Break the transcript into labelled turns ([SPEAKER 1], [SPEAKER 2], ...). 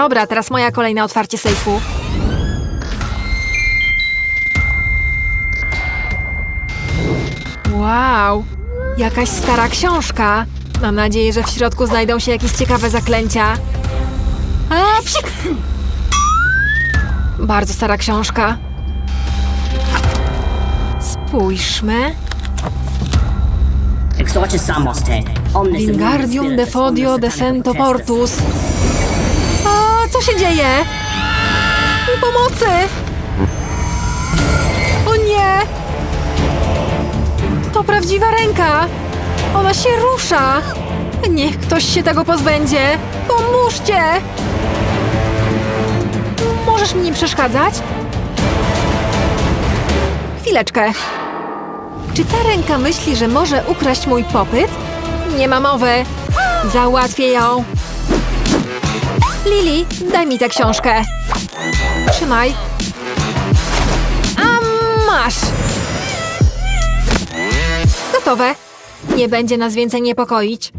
[SPEAKER 1] Dobra, teraz moja kolej na otwarcie sejfu. Wow, jakaś stara książka. Mam nadzieję, że w środku znajdą się jakieś ciekawe zaklęcia. A, psik! Bardzo stara książka. Spójrzmy. Wingardium Defodio Decento Portus. Dzieje? Pomocy! O nie! To prawdziwa ręka! Ona się rusza! Niech ktoś się tego pozbędzie! Pomóżcie! Możesz mi nie przeszkadzać? Chwileczkę. Czy ta ręka myśli, że może ukraść mój popyt? Nie ma mowy. Załatwię ją. Lili, daj mi tę książkę. Trzymaj. A masz. Gotowe. Nie będzie nas więcej niepokoić.